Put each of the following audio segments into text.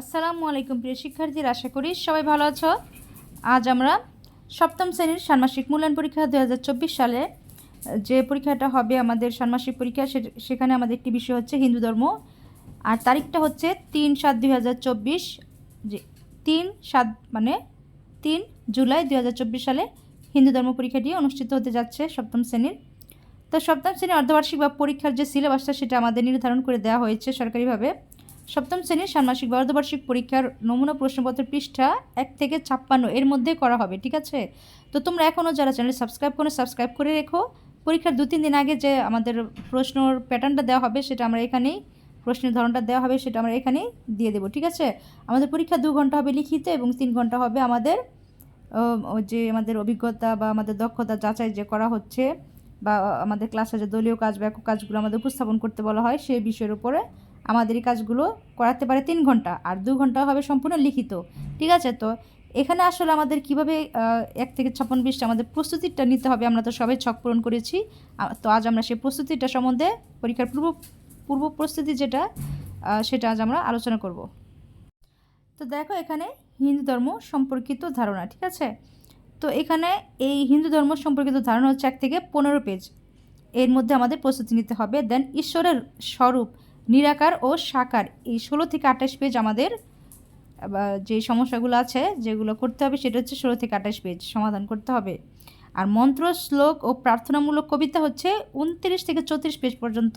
আসসালামু আলাইকুম প্রিয় শিক্ষার্থীরা, আশা করি সবাই ভালো আছো। আজ আমরা সপ্তম শ্রেণির ষান্মাসিক মূল্যায়ন পরীক্ষা দুই হাজার চব্বিশ সালে, যে পরীক্ষাটা হবে আমাদের ষান্মাসিক পরীক্ষা সেখানে আমাদের একটি বিষয় হচ্ছে হিন্দু ধর্ম। আর তারিখটা হচ্ছে তিন সাত দুই হাজার চব্বিশ, যে তিন সাত মানে তিন জুলাই দুই হাজার চব্বিশ সালে হিন্দু ধর্ম পরীক্ষাটি অনুষ্ঠিত হতে যাচ্ছে সপ্তম শ্রেণির। তো সপ্তম শ্রেণির অর্ধবার্ষিক বা পরীক্ষার যে সিলেবাসটা সেটা আমাদের নির্ধারণ করে দেওয়া হয়েছে সরকারিভাবে। সপ্তম শ্রেণির ষান্মাসিক বা অর্ধবার্ষিক পরীক্ষার নমুনা প্রশ্নপত্র পৃষ্ঠা এক থেকে ছাপ্পান্ন এর মধ্যে করা হবে, ঠিক আছে? তো তোমরা এখনও যারা চ্যানেল সাবস্ক্রাইব করে সাবস্ক্রাইব করে রেখো। পরীক্ষার দু তিন দিন আগে যে আমাদের প্রশ্নর প্যাটার্নটা দেওয়া হবে সেটা আমরা এখানেই, প্রশ্নের ধরনটা দেওয়া হবে সেটা আমরা এখানেই দিয়ে দেবো, ঠিক আছে? আমাদের পরীক্ষা দু ঘণ্টা হবে লিখিত এবং তিন ঘণ্টা হবে আমাদের যে আমাদের অভিজ্ঞতা বা আমাদের দক্ষতা যাচাই যে করা হচ্ছে বা আমাদের ক্লাসে যে দলীয় কাজ বা একক কাজগুলো আমাদের উপস্থাপন করতে বলা হয় সেই বিষয়ের উপরে আমাদের এই কাজগুলো করাতে পারে তিন ঘণ্টা, আর দু ঘণ্টা হবে সম্পূর্ণ লিখিত, ঠিক আছে? তো এখানে আসলে আমাদের কীভাবে এক থেকে ছাপ্পান্ন বিশটা আমাদের প্রস্তুতিটা নিতে হবে আমরা তো সবাই ছক পূরণ করেছি তো আজ আমরা সেই প্রস্তুতিটা সম্বন্ধে পরীক্ষার পূর্ব পূর্ব প্রস্তুতি যেটা সেটা আজ আমরা আলোচনা করব। তো দেখো এখানে হিন্দু ধর্ম সম্পর্কিত ধারণা, ঠিক আছে? তো এখানে এই হিন্দু ধর্ম সম্পর্কিত ধারণা হচ্ছে এক থেকে পনেরো পেজ এর মধ্যে আমাদের প্রস্তুতি নিতে হবে দেন ঈশ্বরের স্বরূপ নিরাকার ও সাকার। এই ষোলো থেকে আঠাশ পেজ আমাদের যে সমস্যাগুলো আছে, যেগুলো করতে হবে সেটা হচ্ছে ষোলো থেকে আঠাশ পেজ সমাধান করতে হবে। আর মন্ত্র, শ্লোক ও প্রার্থনামূলক কবিতা হচ্ছে উনত্রিশ থেকে চৌত্রিশ পেজ পর্যন্ত।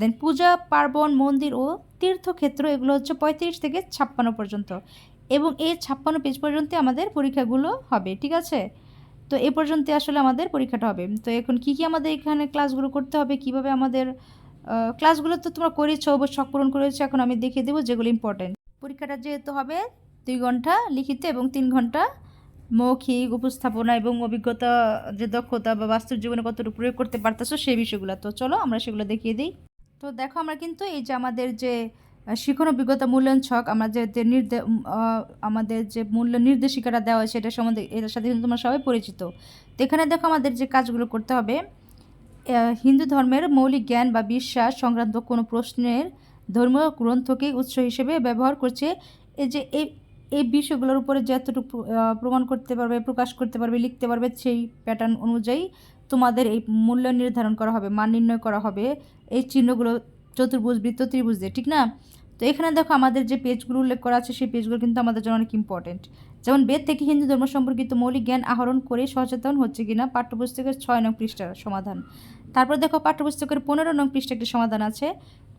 দেন পূজা, পার্বণ, মন্দির ও তীর্থক্ষেত্র, এগুলো হচ্ছে পঁয়ত্রিশ থেকে ছাপ্পান্ন পর্যন্ত। এবং এই ছাপ্পান্ন পেজ পর্যন্ত আমাদের পরীক্ষাগুলো হবে, ঠিক আছে? তো এ পর্যন্ত আসলে আমাদের পরীক্ষাটা হবে। তো এখন কি কি আমাদের এখানে ক্লাসগুলো করতে হবে, কীভাবে আমাদের ক্লাসগুলো তো তোমরা করেছ বা শখ পূরণ করেছ, এখন আমি দেখিয়ে দেবো যেগুলো ইম্পর্টেন্ট পরীক্ষাটা যেহেতু হবে, দুই ঘণ্টা লিখিত এবং তিন ঘণ্টা মৌখিক উপস্থাপনা এবং অভিজ্ঞতা, যে দক্ষতা বা বাস্তব জীবনে কতটুকু প্রয়োগ করতে পারতেছো সেই বিষয়গুলো। তো চলো, আমরা সেগুলো দেখিয়ে দিই। তো দেখো, আমরা কিন্তু এই যে আমাদের যে শিখন অভিজ্ঞতা মূল্যায়ন ছক, আমরা যে যে নির্দে আমাদের যে মূল্য নির্দেশিকাটা দেওয়া হয়েছে এটার সম্বন্ধে, এটার সাথে কিন্তু তোমরা সবাই পরিচিত। তো এখানে দেখো আমাদের যে কাজগুলো করতে হবে হিন্দু ধর্মের মৌলিক জ্ঞান বা বিশ্বাস সংক্রান্ত কোনো প্রশ্নের ধর্মীয় গ্রন্থকে উৎস হিসেবে ব্যবহার করছে। এই যে, এই এই বিষয়গুলোর উপরে যতটুকু প্রমাণ করতে পারবে, প্রকাশ করতে পারবে, লিখতে পারবে, সেই প্যাটার্ন অনুযায়ী তোমাদের এই মূল্য নির্ধারণ করা হবে, মান নির্ণয় করা হবে। এই চিহ্নগুলো চতুর্ভুজ বৃত্ত ত্রিভুজ দিয়ে, ঠিক না? তো এখানে দেখো আমাদের যে পেজগুলো উল্লেখ করা আছে, সেই পেজগুলো কিন্তু আমাদের জন্য অনেক ইম্পর্টেন্ট যেমন বেদ থেকে হিন্দু ধর্ম সম্পর্কিত মৌলিক জ্ঞান আহরণ করে সচেতন হচ্ছে কিনা পাঠ্যপুস্তকের ছয় নং পৃষ্ঠার সমাধান। তারপর দেখো পাঠ্যপুস্তকের পনেরো নং পৃষ্ঠা একটি সমাধান আছে।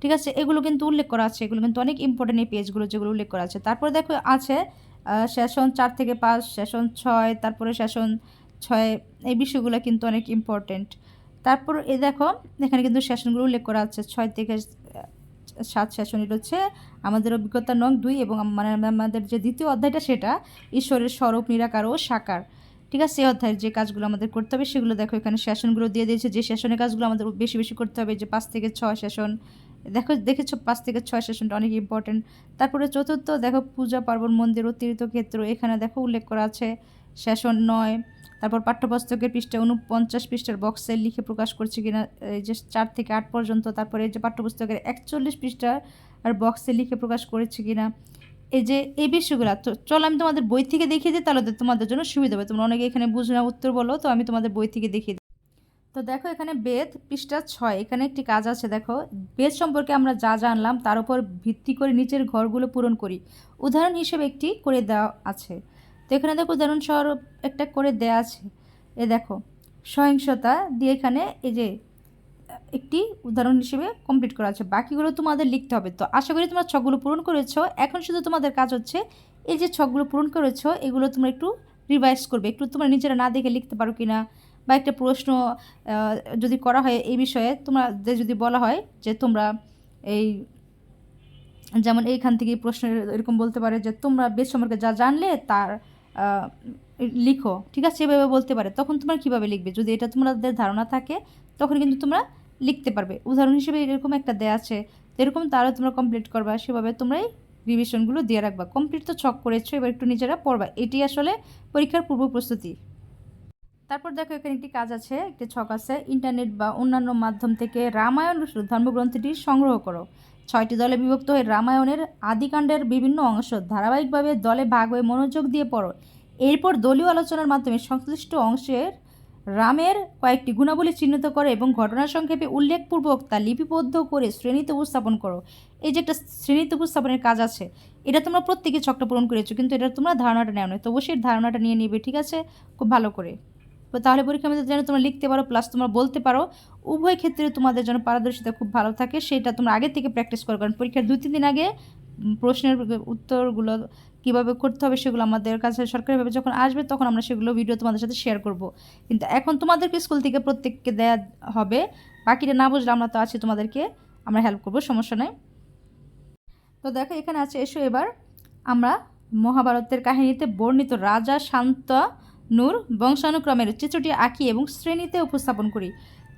ঠিক আছে, এগুলো কিন্তু উল্লেখ করা আছে, এগুলো কিন্তু অনেক ইম্পর্টেন্ট এই পেজগুলো যেগুলো উল্লেখ করা আছে। তারপর দেখো আছে সেশন চার থেকে পাঁচ সেশন ছয়, তারপরে সেশন ছয়, এই বিষয়গুলো কিন্তু অনেক ইম্পর্টেন্ট তারপর এ দেখো, এখানে কিন্তু সেশনগুলো উল্লেখ করা আছে, ছয় থেকে সাত এটা হচ্ছে আমাদের অভিজ্ঞতা নং দুই এবং মানে আমাদের যে দ্বিতীয় অধ্যায়টা সেটা ঈশ্বরের স্বরূপ, নিরাকার ও সাকার। ঠিক আছে সেই অধ্যায়ের যে কাজগুলো আমাদের করতে হবে সেগুলো দেখো, এখানে সেশনগুলো দিয়ে দিয়েছে। যে সেশনের কাজগুলো আমাদের বেশি বেশি করতে হবে যে পাঁচ থেকে ছয় সেশন দেখো, দেখেছ পাঁচ থেকে ছয় সেশনটা অনেক ইম্পর্টেন্ট তারপরে চতুর্থ, দেখো পূজা পার্বণ মন্দির অতিরিক্ত ক্ষেত্র, এখানে দেখো উল্লেখ করা আছে। সেশন নয় তারপর পাঠ্যপুস্তকের পৃষ্ঠা উনপঞ্চাশ পৃষ্ঠার বক্সে লিখে প্রকাশ করছে কিনা, এই যে চার থেকে আট পর্যন্ত, তারপরে এই যে পাঠ্যপুস্তকের একচল্লিশ পৃষ্ঠার আর বক্সে লিখে প্রকাশ করেছে কিনা, এই যে এই বিষয়গুলো, তো চলো আমি তোমাদের বই থেকে দেখিয়ে দিই, তাহলে তোমাদের জন্য সুবিধা হবে। তোমরা অনেকে এখানে বুঝো না উত্তর বলো, তো আমি তোমাদের বই থেকে দেখিয়ে দিই। তো দেখো এখানে বেদ পৃষ্ঠা ছয়, এখানে একটি কাজ আছে, দেখো। বেদ সম্পর্কে আমরা যা জানলাম, তার উপর ভিত্তি করে নিচের ঘরগুলো পূরণ করি। উদাহরণ হিসেবে একটি করে দেওয়া আছে। তো এখানে দেখো দারুণ উদাহরণস্বরূপ একটা করে দেয়া আছে। এ দেখো, সহিংসতা দিয়ে এখানে এই যে একটি উদাহরণ হিসেবে কমপ্লিট করা আছে। বাকিগুলো তোমাদের লিখতে হবে। তো আশা করি তোমরা ছকগুলো পূরণ করেছ। এখন শুধু তোমাদের কাজ হচ্ছে এই যে ছকগুলো পূরণ করেছ, এগুলো তোমরা একটু রিভাইজ করবে। একটু তোমরা নিজেরা না দেখে লিখতে পারো কি না বা একটা প্রশ্ন যদি করা হয় এই বিষয়ে তোমরা যদি বলা হয় যে তোমরা এই যেমন এইখান থেকে প্রশ্ন এরকম বলতে পারে যে তোমরা বেদ সম্পর্কে যা জানলে তার লিখো, ঠিক আছে? এভাবে বলতে পারে। তখন তোমরা কীভাবে লিখবে? যদি এটা তোমাদের ধারণা থাকে, তখন কিন্তু তোমরা লিখতে পারবে। উদাহরণ হিসেবে এরকম একটা দেয়া আছে। এরকম তারও তোমরা কমপ্লিট করবা, সেভাবে তোমরাই রিভিশনগুলো দিয়ে রাখবা। কমপ্লিট তো ছক করেছ, এবার একটু নিজেরা পড়বা। এটি আসলে পরীক্ষার পূর্ব প্রস্তুতি। তারপর দেখো, এখানে একটি কাজ আছে, একটি ছক আছে। ইন্টারনেট বা অন্যান্য মাধ্যম থেকে রামায়ণ ধর্মগ্রন্থটি সংগ্রহ করো। ছয়টি দলে বিভক্ত হয়ে রামায়ণের আদিকাণ্ডের বিভিন্ন অংশ ধারাবাহিকভাবে দলে ভাগ হয়ে মনোযোগ দিয়ে পড়ো। এরপর দলীয় আলোচনার মাধ্যমে সংশ্লিষ্ট অংশের রামের কয়েকটি গুণাবলী চিহ্নিত করো এবং ঘটনা সংক্ষেপে উল্লেখপূর্বক তা লিপিবদ্ধ করে শ্রেণীতে উপস্থাপন করো। এই যে একটা শ্রেণীতে উপস্থাপনের কাজ আছে, এটা তোমরা প্রত্যেকে ছকটা পূরণ করেছ, কিন্তু এটা তোমরা ধারণাটা নেও না। তো অবশ্যই ধারণাটা নিয়ে নিবে, ঠিক আছে? খুব ভালো করে। তাহলে পরীক্ষার মধ্যে যেন তোমরা লিখতে পারো প্লাস তোমরা বলতে পারো উভয় ক্ষেত্রে তোমাদের যেন পারদর্শিতা খুব ভালো থাকে, সেটা তোমরা আগে থেকে প্র্যাকটিস করো। কারণ পরীক্ষার দু তিন দিন আগে প্রশ্নের উত্তরগুলো কীভাবে করতে হবে সেগুলো আমাদের কাছে সরকারিভাবে যখন আসবে তখন আমরা সেগুলো ভিডিও তোমাদের সাথে শেয়ার করব। কিন্তু এখন তোমাদেরকে স্কুল থেকে প্রত্যেককে দেয়া হবে বাকিটা না বুঝলে আমরা তো আছি তোমাদেরকে, আমরা হেল্প করব, সমস্যা নেই। তো দেখো এখানে আছে, এসো এবার, আমরা মহাভারতের কাহিনীতে বর্ণিত রাজা শান্তনুর বংশানুক্রমের চিত্রটি আঁকি এবং শ্রেণীতে উপস্থাপন করি।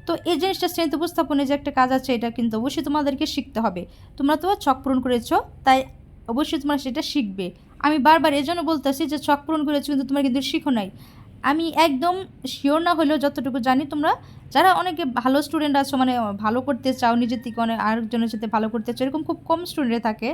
তো এই জিনিসটা শ্রেণীতে উপস্থাপনে যে একটা কাজ আছে, এটা কিন্তু অবশ্যই তোমাদেরকে শিখতে হবে। তোমরা তো ছক পূরণ করেছ, তাই অবশ্যই তোমরা সেটা শিখবে। আমি বারবার এজন্য বলতেছি যে ছক পূরণ করেছ কিন্তু তোমরা কিন্তু শিখো নাই। আমি একদম শিওর না হলেও যতটুকু জানি তোমরা যারা অনেকে ভালো স্টুডেন্ট আছো মানে ভালো করতে চাও, নিজের থেকে অনেক আরেকজনের সাথে ভালো করতে চাও, এরকম খুব কম স্টুডেন্ট থাকে,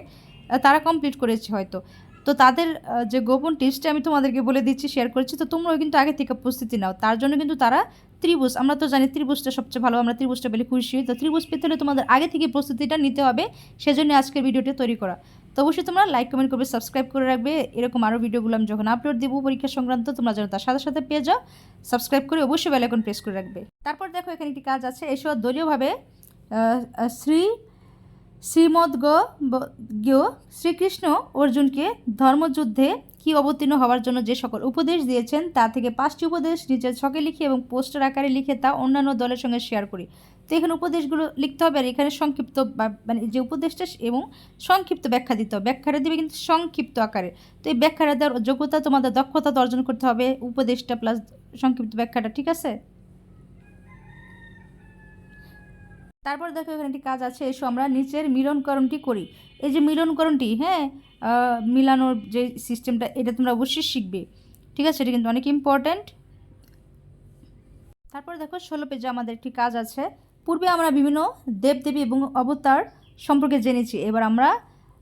তারা কমপ্লিট করেছে হয়তো। তো তাদের যে গোপন টিপসটা আমি তোমাদেরকে বলে দিচ্ছি শেয়ার করছি, তো তোমরাও কিন্তু আগে থেকে প্রস্তুতি নাও। তার জন্য কিন্তু তারা ত্রিভুজ, আমরা তো জানি ত্রিভুজটা সবচেয়ে ভালো, আমরা ত্রিভুজটা পেলে খুশি হই। তো ত্রিভুজ পেতে হলে তোমাদের আগে থেকে প্রস্তুতিটা নিতে হবে, সেজন্য আজকের ভিডিওটি তৈরি করা। তো অবশ্যই তোমরা লাইক কমেন্ট করবে সাবস্ক্রাইব করে রাখবে। এরকম আরও ভিডিওগুলো আমি যখন আপলোড দেবো পরীক্ষা সংক্রান্ত, তোমরা যেন তার সাথে সাথে পেয়ে যাও। সাবস্ক্রাইব করে অবশ্যই বেল আইকন প্রেস করে রাখবে। তারপর দেখো এখানে একটি কাজ আছে এসব দলীয়ভাবে শ্রী শ্রীমদ শ্রীকৃষ্ণ অর্জুনকে ধর্মযুদ্ধে কি অবতীর্ণ হওয়ার জন্য যে সকল উপদেশ দিয়েছেন, তা থেকে পাঁচটি উপদেশ নিজের ছকে লিখে এবং পোস্টার আকারে লিখে তা অন্যান্য দলের সঙ্গে শেয়ার করি। তো এখানে উপদেশগুলো লিখতে হবে আর এখানে সংক্ষিপ্ত মানে যে উপদেশটা এবং সংক্ষিপ্ত ব্যাখ্যা দিতে হবে। ব্যাখ্যাটা দেবে কিন্তু সংক্ষিপ্ত আকারে। তো এই ব্যাখ্যাটা দেওয়ার যোগ্যতা, তোমাদের দক্ষতা অর্জন করতে হবে। উপদেশটা প্লাস সংক্ষিপ্ত ব্যাখ্যাটা, ঠিক আছে? তারপর দেখো এখানে একটি কাজ আছে, এসো আমরা নিচের মিলনকরণটি করি। এই যে মিলনকরণটি হ্যাঁ? মিলানোর যে সিস্টেমটা এটা তোমরা অবশ্যই শিখবে। ঠিক আছে? এটা কিন্তু অনেক ইম্পর্ট্যান্ট তারপর দেখো ষোলো পেজে আমাদের একটি কাজ আছে। পূর্বে আমরা বিভিন্ন দেবদেবী এবং অবতার সম্পর্কে জেনেছি। এবার আমরা,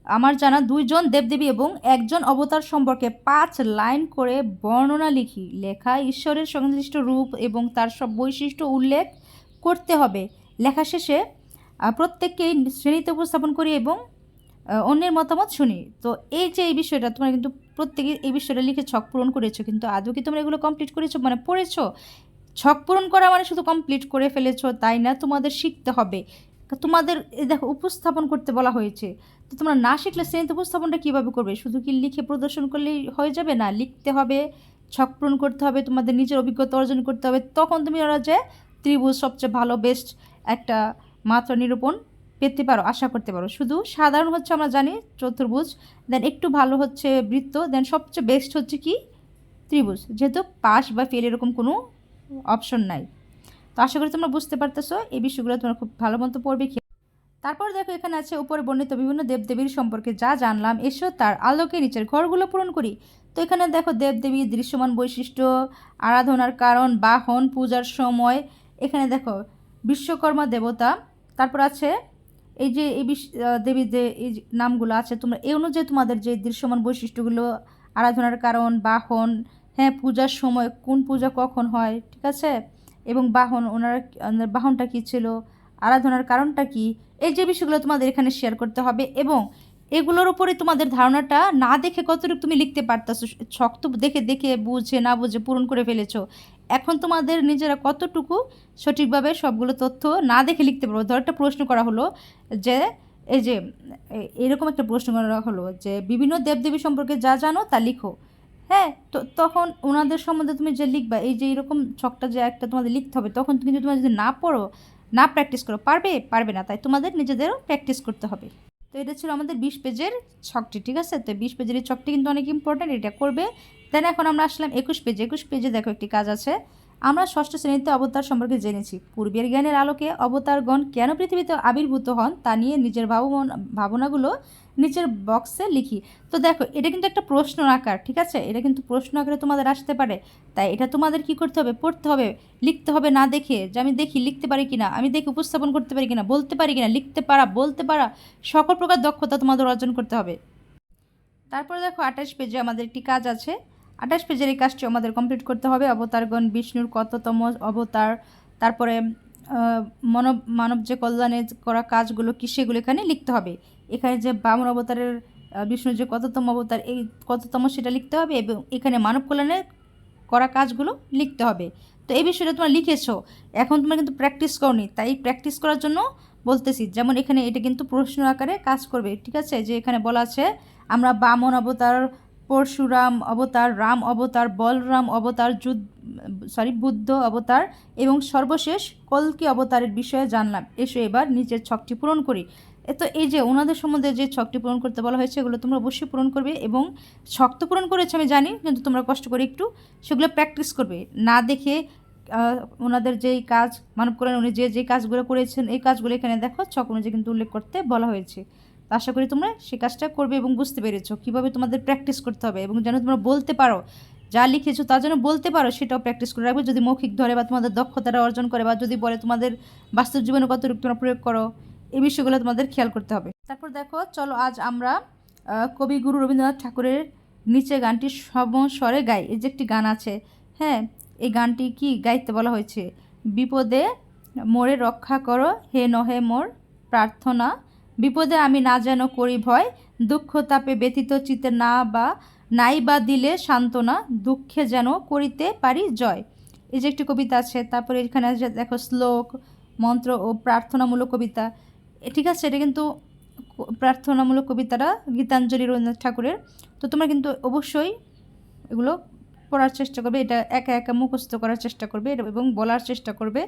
আমার জানা দুইজন দেবদেবী এবং একজন অবতার সম্পর্কে পাঁচ লাইন করে বর্ণনা লিখি। লেখা ঈশ্বরের সংশ্লিষ্ট রূপ এবং তার সব বৈশিষ্ট্য উল্লেখ করতে হবে। লেখা শেষে আহ, প্রত্যেককেই শ্রেণীতে উপস্থাপন করি এবং অন্যের মতামত শুনি। তো এই যে এই বিষয়টা তোমরা কিন্তু প্রত্যেকে এই বিষয়টা লিখে ছক পূরণ করেছ কিন্তু আদৌ কি তোমরা এগুলো কমপ্লিট করেছ? মানে পড়েছো? ছক পূরণ করা মানে শুধু কমপ্লিট করে ফেলেছো তাই না? তোমাদের শিখতে হবে। তোমাদের দেখো উপস্থাপন করতে বলা হয়েছে। তো তোমরা না শিখলে শ্রেণীতে উপস্থাপনটা কীভাবে করবে? শুধু কি লিখে প্রদর্শন করলেই হয়ে যাবে? না লিখতে হবে ছক পূরণ করতে হবে তোমাদের নিজের অভিজ্ঞতা অর্জন করতে হবে। তখন তুমি ওরা যে ত্রিভুজ সবচেয়ে ভালো বেস্ট একটা মাত্রা নিরূপণ পেতে পারো, আশা করতে পারো। শুধু সাধারণ হচ্ছে আমরা জানি চতুর্ভুজ দেন একটু ভালো হচ্ছে বৃত্ত দেন সবচেয়ে বেস্ট হচ্ছে কি? ত্রিভুজ। যেহেতু পাস বা ফেল এরকম কোনো অপশন নাই। তো আশা করি তোমরা বুঝতে পারতেছো, এই বিষয়গুলো তোমরা খুব ভালো মতো পড়বে তারপর দেখো এখানে আছে, উপরে বর্ণিত বিভিন্ন দেবদেবীর সম্পর্কে যা জানলাম, এসো তার আলোকে নিচের ঘরগুলো পূরণ করি। তো এখানে দেখো দেবদেবী দৃশ্যমান বৈশিষ্ট্য, আরাধনার কারণ, বাহন, পূজার সময়, এখানে দেখো বিশ্বকর্মা দেবতা। তারপর আছে এই যে এই দেবীর যে এই নামগুলো আছে, তোমরা এই অনুযায়ী তোমাদের যে দৃশ্যমান বৈশিষ্ট্যগুলো, আরাধনার কারণ, বাহন হ্যাঁ পূজার সময় কোন পূজা কখন হয়, ঠিক আছে? এবং বাহন, ওনারা বাহনটা কী ছিল, আরাধনার কারণটা কি, এই যে বিষয়গুলো তোমাদের এখানে শেয়ার করতে হবে এবং এগুলোর উপরে তোমাদের ধারণাটা না দেখে কতটুকু তুমি লিখতে পারতেছো ছক তো দেখে দেখে বুঝে, না বুঝে পূরণ করে ফেলেছো এখন তোমাদের নিজেরা কতটুকু সঠিকভাবে সবগুলো তথ্য না দেখে লিখতে পারব? ধর একটা প্রশ্ন করা হলো যে, এই যে এরকম একটা প্রশ্ন করা হলো যে, বিভিন্ন দেবদেবী সম্পর্কে যা জানো তা লিখো। হ্যাঁ তো তখন ওনাদের সম্বন্ধে তুমি যে লিখবা, এই যে এরকম ছকটা যে একটা তোমাদের লিখতে হবে, তখন কিন্তু তোমরা যদি না পড়ো, না প্র্যাকটিস করো, পারবে? পারবে না। তাই তোমাদের নিজেদেরও প্র্যাকটিস করতে হবে। তো এটা ছিল আমাদের বিশ পেজের ছকটি, ঠিক আছে? তো বিশ পেজের এই ছকটি কিন্তু অনেক ইম্পর্ট্যান্ট এটা করবে দেন এখন আমরা আসলাম একুশ পেজে। একুশ পেজে দেখো একটি কাজ আছে। আমরা ষষ্ঠ শ্রেণীতে অবতার সম্পর্কে জেনেছি। পূর্বের জ্ঞানের আলোকে অবতারগণ কেন পৃথিবীতে আবির্ভূত হন তা নিয়ে নিজের ভাবন ভাবনাগুলো নিচের বক্সে লিখি। তো দেখো, এটা কিন্তু একটা প্রশ্ন আকার, ঠিক আছে? এটা কিন্তু প্রশ্ন আকারে তোমাদের আসতে পারে। তাই এটা তোমাদের কি করতে হবে? পড়তে হবে, লিখতে হবে না দেখে যে আমি দেখি, লিখতে পারি কিনা, আমি দেখে উপস্থাপন করতে পারি কিনা, বলতে পারি কিনা, লিখতে পারা, বলতে পারা, সকল প্রকার দক্ষতা তোমাদের অর্জন করতে হবে। তারপরে দেখো আঠাশ পেজে আমাদের একটি কাজ আছে। আঠাশ পেজের এই কাজটি আমাদের কমপ্লিট করতে হবে। অবতারগণ বিষ্ণুর কততম অবতার, তারপরে মানব মানব যে কল্যাণে করা কাজগুলো কি সেগুলো এখানে লিখতে হবে। এখানে যে বামন অবতারের বিষ্ণুর যে কততম অবতার, এই কততম সেটা লিখতে হবে এবং এখানে মানব কল্যাণে করা কাজগুলো লিখতে হবে। তো এই বিষয়টা তোমরা লিখেছো। এখন তোমরা কিন্তু প্র্যাকটিস করনি। তাই প্র্যাকটিস করার জন্য বলতেছি, যেমন এখানে এটা কিন্তু প্রশ্ন আকারে কাজ করবে, ঠিক আছে? যে এখানে বলা আছে, আমরা বামন অবতার পরশুরাম অবতার, রাম অবতার, বলরাম অবতার, যুদ্ধ সরি বুদ্ধ অবতার এবং সর্বশেষ কলকি অবতারের বিষয়ে জানলাম। এসো এবার নিজের ছকটি পূরণ করি। তো এই যে ওনাদের সম্বন্ধে যে ছকটি পূরণ করতে বলা হয়েছে, এগুলো তোমরা অবশ্যই পূরণ করবে এবং ছক তো পূরণ করেছে, আমি জানি, কিন্তু তোমরা কষ্ট করে একটু সেগুলো প্র্যাকটিস করবে। না দেখে ওনাদের যেই কাজ, মানব কল্যাণ, উনি যে যে কাজগুলো করেছেন, এই কাজগুলো এখানে দেখো, ছক অনুযায়ী কিন্তু উল্লেখ করতে বলা হয়েছে। আশা করি তোমরা সে কাজটা করবে এবং বুঝতে পেরেছ কীভাবে তোমাদের প্র্যাকটিস করতে হবে এবং যেন তোমরা বলতে পারো, যা লিখেছো তা যেন বলতে পারো সেটাও প্র্যাকটিস করে রাখবে। যদি মৌখিক ধরে বা তোমাদের দক্ষতাটা অর্জন করে বা যদি বলে তোমাদের বাস্তব জীবনে কতটুকু তোমরা প্রয়োগ করো, এই বিষয়গুলো তোমাদের খেয়াল করতে হবে। তারপর দেখো, চলো আজ আমরা কবিগুরু রবীন্দ্রনাথ ঠাকুরের নিচে গানটি সমস্বরে গাই। এই যে একটি গান আছে হ্যাঁ এই গানটি কি গাইতে বলা হয়েছে? বিপদে মোরে রক্ষা করো, হে নহে মোর প্রার্থনা বিপদে আমি না যেন করি ভয়, দুঃখ তাপে ব্যতীত চিতে না বা, নাই বা দিলে সান্ত্বনা, দুঃখে যেন করিতে পারি জয়। এই যে একটি কবিতা আছে, তারপরে এখানে দেখো, শ্লোক, মন্ত্র ও প্রার্থনামূলক কবিতা। ঠিক আছে, এটা কিন্তু প্রার্থনামূলক কবিতাটা গীতাঞ্জলি রবীন্দ্রনাথ ঠাকুরের। তো তোমরা কিন্তু অবশ্যই এগুলো পড়ার চেষ্টা করবে, এটা একা একা মুখস্থ করার চেষ্টা করবে এবং বলার চেষ্টা করবে।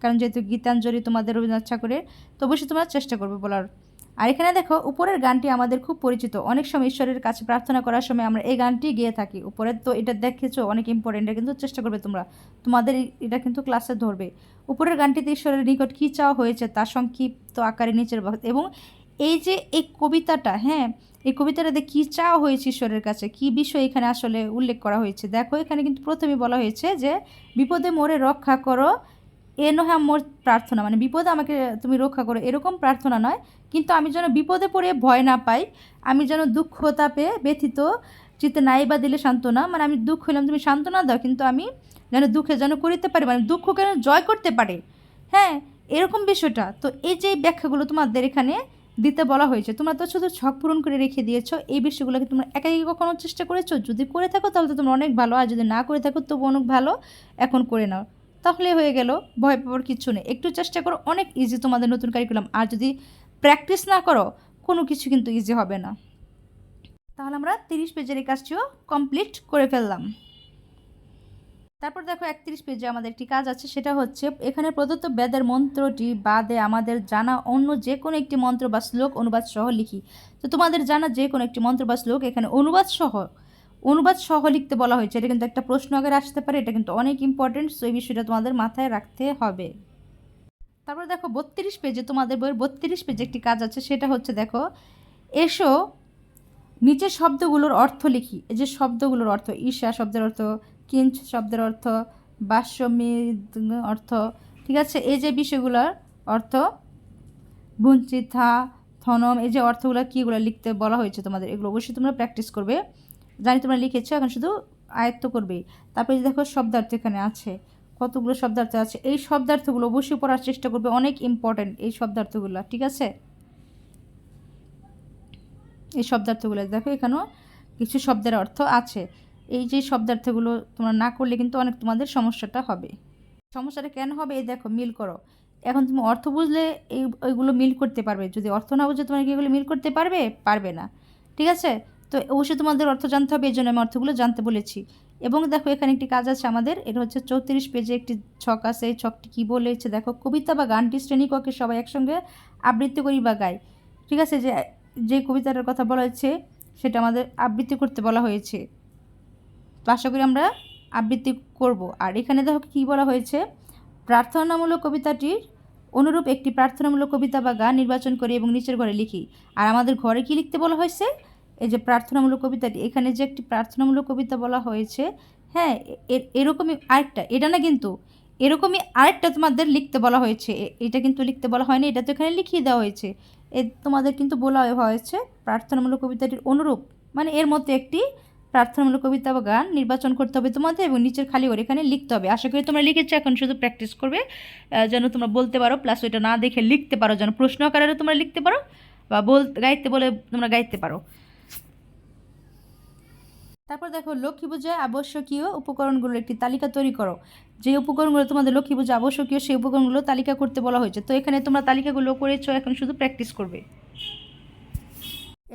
কারণ যেহেতু গীতাঞ্জলি তোমাদের রবীন্দ্রনাথ ঠাকুরের, তো অবশ্যই তোমরা চেষ্টা করবে বলার। আর এখানে দেখো, উপরের গানটি আমাদের খুব পরিচিত। অনেক সময় ঈশ্বরের কাছে প্রার্থনা করার সময় আমরা এই গানটি গেয়ে থাকি। উপরের তো এটা দেখেছ, অনেক ইম্পর্টেন্ট কিন্তু চেষ্টা করবে তোমরা। তোমাদের এটা কিন্তু ক্লাসে ধরবে। উপরের গানটিতে ঈশ্বরের নিকট কী চাওয়া হয়েছে তা সংক্ষিপ্ত আকারে নিচের এবং এই যে এই কবিতাটা হ্যাঁ এই কবিতাটাতে কী চাওয়া হয়েছে ঈশ্বরের কাছে? কী বিষয় এখানে আসলে উল্লেখ করা হয়েছে? দেখো, এখানে কিন্তু প্রথমে বলা হয়েছে যে, বিপদে মোরে রক্ষা করো এ নহে মোর প্রার্থনা মানে বিপদে আমাকে তুমি রক্ষা করো, এরকম প্রার্থনা নয়। কিন্তু আমি যেন বিপদে পড়ে ভয় না পাই, আমি যেন দুঃখ তাপে ব্যথিত, চিত্তে নাই বা দিলে সান্ত্বনা মানে আমি দুঃখ হইলাম, তুমি সান্ত্বনা দাও, কিন্তু আমি যেন দুঃখে যেন করিতে পারি মানে দুঃখকে যেন জয় করতে পারে? হ্যাঁ এরকম বিষয়টা। তো এই যে ব্যাখ্যাগুলো তোমাদের এখানে দিতে বলা হয়েছে, তোমরা তো শুধু ছক পূরণ করে রেখে দিয়েছ, এই বিষয়গুলোকে তোমরা একাই কখনো চেষ্টা করেছ? যদি করে থাকো, তাহলে তো তোমরা অনেক ভালো, আর যদি না করে থাকো তবু অনেক ভালো, এখন করে নাও। তাহলে হয়ে গেল, ভয় পাওয়ার কিছু নেই। একটু চেষ্টা করো, অনেক ইজি তোমাদের নতুন কারিকুলাম আর যদি প্র্যাকটিস না করো, কোনো কিছু কিন্তু ইজি হবে না। তাহলে আমরা তিরিশ পেজের এই কাজটিও কমপ্লিট করে ফেললাম। তারপর দেখো, একত্রিশ পেজে আমাদের একটি কাজ আছে, সেটা হচ্ছে এখানে প্রদত্ত বেদের মন্ত্রটি বাদে আমাদের জানা অন্য যে কোনো একটি মন্ত্র বা শ্লোক, অনুবাদ সহ লিখি। তো তোমাদের জানা যে কোনো একটি মন্ত্র বা শ্লোক এখানে অনুবাদ সহ অনুবাদ সহ লিখতে বলা হয়েছে। এটা কিন্তু একটা প্রশ্ন আগে আসতে পারে, এটা কিন্তু অনেক ইম্পর্টেন্ট সো এই বিষয়টা তোমাদের মাথায় রাখতে হবে। তারপর দেখো, বত্রিশ পেজে তোমাদের বইয়ের বত্রিশ পেজে একটি কাজ আছে, সেটা হচ্ছে দেখো, এসো, নিচের শব্দগুলোর অর্থ লিখি। এই যে শব্দগুলোর অর্থ, ঈশা শব্দের অর্থ, কিঞ্চ শব্দের অর্থ বাস্যমিদ অর্থ, ঠিক আছে? এই যে বিষয়গুলোর অর্থ বুঞ্চিথা থনম, এই যে অর্থগুলো কীগুলো লিখতে বলা হয়েছে তোমাদের, এগুলো অবশ্যই তোমরা প্র্যাকটিস করবে। জানি তোমরা লিখেছো, এখন শুধু আয়ত্ত করবে। তারপরে যে দেখো শব্দার্থ এখানে আছে, কতগুলো শব্দার্থ আছে। এই শব্দার্থগুলো অবশ্যই পড়ার চেষ্টা করবে, অনেক ইম্পর্ট্যান্ট এই শব্দার্থগুলো, ঠিক আছে? এই শব্দার্থগুলো, দেখো এখানেও কিছু শব্দের অর্থ আছে। এই যে শব্দার্থগুলো তোমরা না করলে কিন্তু অনেক তোমাদের সমস্যাটা হবে। সমস্যাটা কেন হবে? এই দেখো, মিল করো। এখন তুমি অর্থ বুঝলে এই, ওইগুলো মিল করতে পারবে। যদি অর্থ না বুঝে, তোমার কি এগুলো মিল করতে পারবে? পারবে না। ঠিক আছে? তো অবশ্যই তোমাদের অর্থ জানতে হবে এই জন্য আমি অর্থগুলো জানতে বলেছি। এবং দেখো, এখানে একটি কাজ আছে আমাদের, এটা হচ্ছে চৌত্রিশ পেজে একটি ছক আছে, এই ছকটি কী বলেছে? দেখো, কবিতা বা গানটি শ্রেণীকক্ষে সবাই একসঙ্গে আবৃত্তি করি বা গাই। ঠিক আছে, যে যে কবিতাটার কথা বলা হয়েছে, সেটা আমাদের আবৃত্তি করতে বলা হয়েছে। তো আশা করি আমরা আবৃত্তি করব। আর এখানে দেখো কী বলা হয়েছে? প্রার্থনামূলক কবিতাটির অনুরূপ একটি প্রার্থনামূলক কবিতা বা গান নির্বাচন করি এবং নিচের ঘরে লিখি। আর আমাদের ঘরে কি লিখতে বলা হয়েছে? এই যে প্রার্থনামূলক কবিতাটি, এখানে যে একটি প্রার্থনামূলক কবিতা বলা হয়েছে হ্যাঁ এর- এরকমই আরেকটা, এটা না কিন্তু এরকমই আরেকটা তোমাদের লিখতে বলা হয়েছে এটা কিন্তু লিখতে বলা হয়নি, এটা তো এখানে লিখিয়ে দেওয়া হয়েছে। এ, তোমাদের কিন্তু বলা হয়েছে প্রার্থনামূলক কবিতাটির অনুরূপ মানে এর মধ্যে একটি প্রার্থনামূলক কবিতা বা গান নির্বাচন করতে হবে তোমাদের এবং নিচের খালি ওর এখানে লিখতে হবে। আশা করি তোমরা লিখেছো, এখন শুধু প্র্যাকটিস করবে যেন তোমরা বলতে পারো প্লাস ওইটা না দেখে লিখতে পারো, যেন প্রশ্ন আকারে তোমরা লিখতে পারো বা বল, গাইতে বলে তোমরা গাইতে পারো। তারপর দেখো লক্ষ্মী পূজায় আবশ্যকীয় উপকরণগুলোর একটি তালিকা তৈরি করো। যে উপকরণগুলো তোমাদের লক্ষ্মী পূজা আবশ্যকীয়, সেই উপকরণগুলো তালিকা করতে বলা হয়েছে। তো এখানে তোমরা তালিকাগুলো করেছ, এখন শুধু প্র্যাকটিস করবে।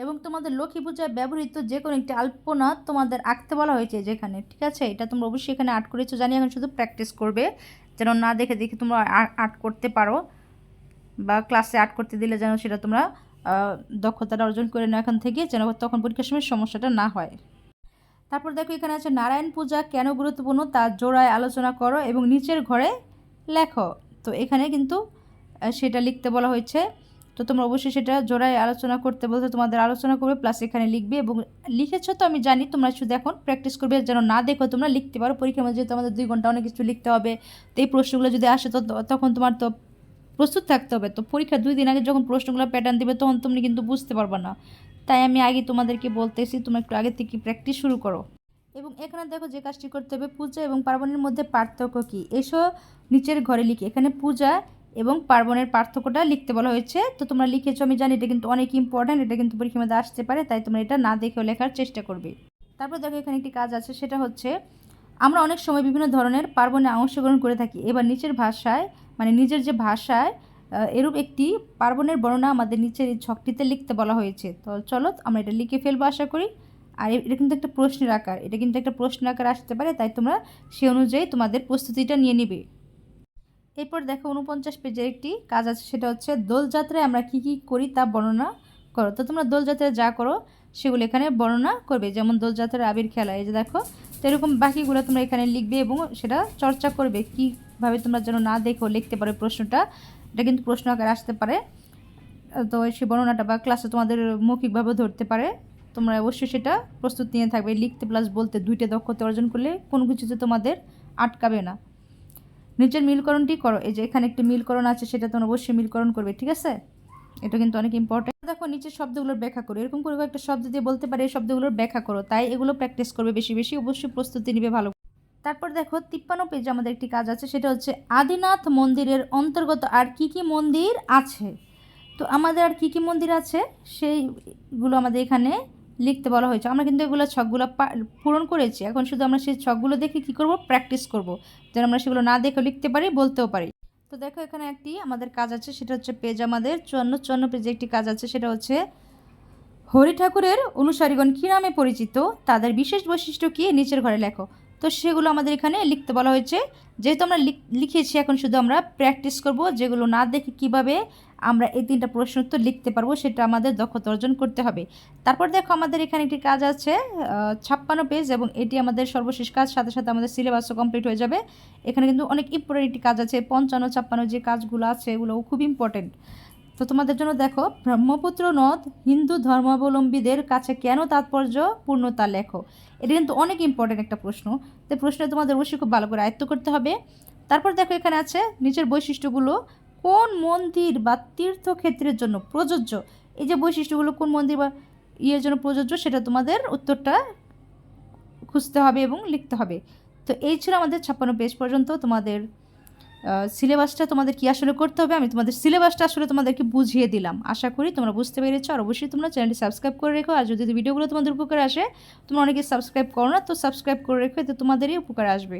এবং তোমাদের লক্ষ্মী পূজায় ব্যবহৃত যে কোনো একটি আলপনা তোমাদের আঁকতে বলা হয়েছে যেখানে, ঠিক আছে? এটা তোমরা অবশ্যই এখানে আর্ট করেছ, জানি এখন শুধু প্র্যাকটিস করবে। যেন না দেখে দেখে তোমরা আর্ট করতে পারো বা ক্লাসে আর্ট করতে দিলে যেন সেটা তোমরা দক্ষতাটা অর্জন করে নাও এখান থেকে, যেন তখন পরীক্ষার সময় সমস্যাটা না হয়। তারপর দেখো এখানে আছে, নারায়ণ পূজা কেন গুরুত্বপূর্ণ তা জোড়ায় আলোচনা করো এবং নিচের ঘরে লেখো। তো এখানে কিন্তু সেটা লিখতে বলা হয়েছে। তো তোমরা অবশ্যই সেটা জোড়ায় আলোচনা করতে বলতে তোমাদের আলোচনা করবে, প্লাস এখানে লিখবে এবং লিখেছো তো আমি জানি, তোমরা শুধু এখন প্র্যাকটিস করবে, যেন না দেখো তোমরা লিখতে পারো। পরীক্ষার মধ্যে যেহেতু আমাদের দুই ঘণ্টা অনেক কিছু লিখতে হবে, তো এই প্রশ্নগুলো যদি আসে তো তখন তোমার তো প্রস্তুত থাকতে হবে। তো পরীক্ষার দুই দিন আগে যখন প্রশ্নগুলো প্যাটার্ন দিবে, তখন তুমি কিন্তু বুঝতে পারবে না। তাই আমি আগে তোমাদেরকে বলতেছি তোমরা একটু আগে থেকে প্র্যাকটিস শুরু করো। এবং এখানে দেখো যে কাজটি করতে হবে, পূজা এবং পার্বণের মধ্যে পার্থক্য কী? এসো নিচের ঘরে লিখি, এখানে পূজা এবং পার্বণের পার্থক্যটা লিখতে বলা হয়েছে। তো তোমরা লিখেছো, আমি জানি এটা কিন্তু অনেক ইম্পর্ট্যান্ট এটা কিন্তু পরীক্ষার মধ্যে আসতে পারে, তাই তোমরা এটা না দেখেও লেখার চেষ্টা করবে। তারপর দেখো এখানে একটি কাজ আছে, সেটা হচ্ছে আমরা অনেক সময় বিভিন্ন ধরনের পার্বণে অংশগ্রহণ করে থাকি। এবার নিচের ভাষায় মানে নিজের যে ভাষায় এরূপ একটি পার্বণের বর্ণনা আমাদের নিচের এই ছকটিতে লিখতে বলা হয়েছে। তো চলো, আমরা এটা লিখে ফেলব আশা করি। আর এটা কিন্তু একটা প্রশ্নের আকার। এটা কিন্তু একটা প্রশ্নের আকার আসতে পারে, তাই তোমরা সে অনুযায়ী তোমাদের প্রস্তুতিটা নিয়ে নিবে। এরপর দেখো উনপঞ্চাশ পেজের একটি কাজ আছে, সেটা হচ্ছে দোলযাত্রায় আমরা কী কী করি তা বর্ণনা করো। তো তোমরা দোলযাত্রায় যা করো, সেগুলো এখানে বর্ণনা করবে। যেমন দোলযাত্রার আবির খেলা, এই যে দেখো, তো এরকম বাকিগুলো তোমরা এখানে লিখবে এবং সেটা চর্চা করবে। কীভাবে তোমরা যেন না দেখো, লিখতে পারো প্রশ্নটা। এটা কিন্তু প্রশ্ন আকারে আসতে পারে। তো সেই বর্ণনাটা বা ক্লাসে তোমাদের মৌখিকভাবে ধরতে পারে। তোমরা অবশ্যই সেটা প্রস্তুত নিয়ে থাকবে। লিখতে প্লাস বলতে দুইটা দক্ষতা অর্জন করলে কোনো কিছুতে তোমাদের আটকাবে না। নিচের মিলকরণটি করো। এই যে এখানে একটি মিলকরণ আছে, সেটা তোমরা অবশ্যই মিলকরণ করবে, ঠিক আছে? এটা কিন্তু অনেক ইম্পর্টেন্ট দেখো, নিচের শব্দগুলোর ব্যাখ্যা করো। এরকম করে একটা শব্দ দিয়ে বলতে পারে, এই শব্দগুলোর ব্যাখ্যা করো। তাই এগুলো প্র্যাকটিস করবে বেশি বেশি। অবশ্যই প্রস্তুতি নিবে ভালো তারপর দেখো তিপ্পান্ন পেজে আমাদের একটি কাজ আছে, সেটা হচ্ছে আদিনাথ মন্দিরের অন্তর্গত আর কি কি মন্দির আছে? তো আমাদের আর কি কি মন্দির আছে? সেইগুলো আমাদের এখানে লিখতে বলা হয়েছে। আমরা কিন্তু এগুলো ছকগুলো পূরণ করেছি। এখন শুধু আমরা সেই ছকগুলো দেখে কি করব? প্র্যাকটিস করব। যেন আমরা সেগুলো না দেখে লিখতে পারি, বলতেও পারি। তো দেখো এখানে একটি আমাদের কাজ আছে, সেটা হচ্ছে পেজ আমাদের চুয়ান্ন চুয়ান্ন পেজে একটি কাজ আছে, সেটা হচ্ছে হরি ঠাকুরের অনুসারীগণ কী নামে পরিচিত? তাদের বিশেষ বৈশিষ্ট্য কী? নিচের ঘরে লেখো। তো সেগুলো আমাদের এখানে লিখতে বলা হয়েছে। যেহেতু আমরা লিখ- লিখেছি, এখন শুধু আমরা প্র্যাকটিস করব, যেগুলো না দেখে কীভাবে আমরা এই তিনটা প্রশ্ন উত্তর লিখতে পারব, সেটা আমাদের দক্ষতা অর্জন করতে হবে। তারপর দেখো আমাদের এখানে একটি কাজ আছে ছাপ্পান্ন পেজ এবং এটি আমাদের সর্বশেষ কাজ, সাথে সাথে আমাদের সিলেবাসও কমপ্লিট হয়ে যাবে। এখানে কিন্তু অনেক ইম্পর্টেন্ট একটি কাজ আছে, পঞ্চান্ন, ছাপ্পান্ন যে কাজগুলো আছে এগুলো খুব ইম্পর্টেন্ট তো তোমাদের জন্য দেখো, ব্রহ্মপুত্র নদ হিন্দু ধর্মাবলম্বীদের কাছে কেন তাৎপর্যপূর্ণ তা লেখো? এটা কিন্তু অনেক ইম্পর্টেন্ট একটা প্রশ্ন। তো প্রশ্নে তোমাদের অবশ্যই খুব ভালো করে আয়ত্ত করতে হবে। তারপর দেখো এখানে আছে, নিচের বৈশিষ্ট্যগুলো, কোন মন্দির বা তীর্থক্ষেত্রের জন্য প্রযোজ্য? এই যে বৈশিষ্ট্যগুলো, কোন মন্দির বা ইয়ের জন্য প্রযোজ্য, সেটা তোমাদের উত্তরটা খুঁজতে হবে এবং লিখতে হবে। তো এই ছিল আমাদের ছাপ্পান্ন পেজ পর্যন্ত তোমাদের সিলেবাসটা তোমাদের কি আসলে করতে হবে? আমি তোমাদের সিলেবাসটা আসলে তোমাদেরকে বুঝিয়ে দিলাম। আশা করি তোমরা বুঝতে পেরেছ। আর অবশ্যই তোমরা চ্যানেলটি সাবস্ক্রাইব করে রেখো। আর যদি ভিডিওগুলো তোমাদের উপকারে আসে, তোমরা অনেকে সাবস্ক্রাইব করো না, তো সাবস্ক্রাইব করে রেখো, এতে তোমাদেরই উপকারে আসবে।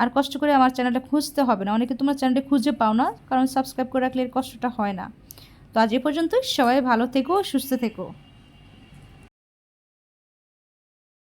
আর কষ্ট করে আমার চ্যানেলটা খুঁজতে হবে না। অনেকে তোমার চ্যানেলটা খুঁজে পাও না, কারণ সাবস্ক্রাইব করে রাখলে এর কষ্টটা হয় না। তো আজ এ পর্যন্তই। সবাই ভালো থেকো, সুস্থ থেকো।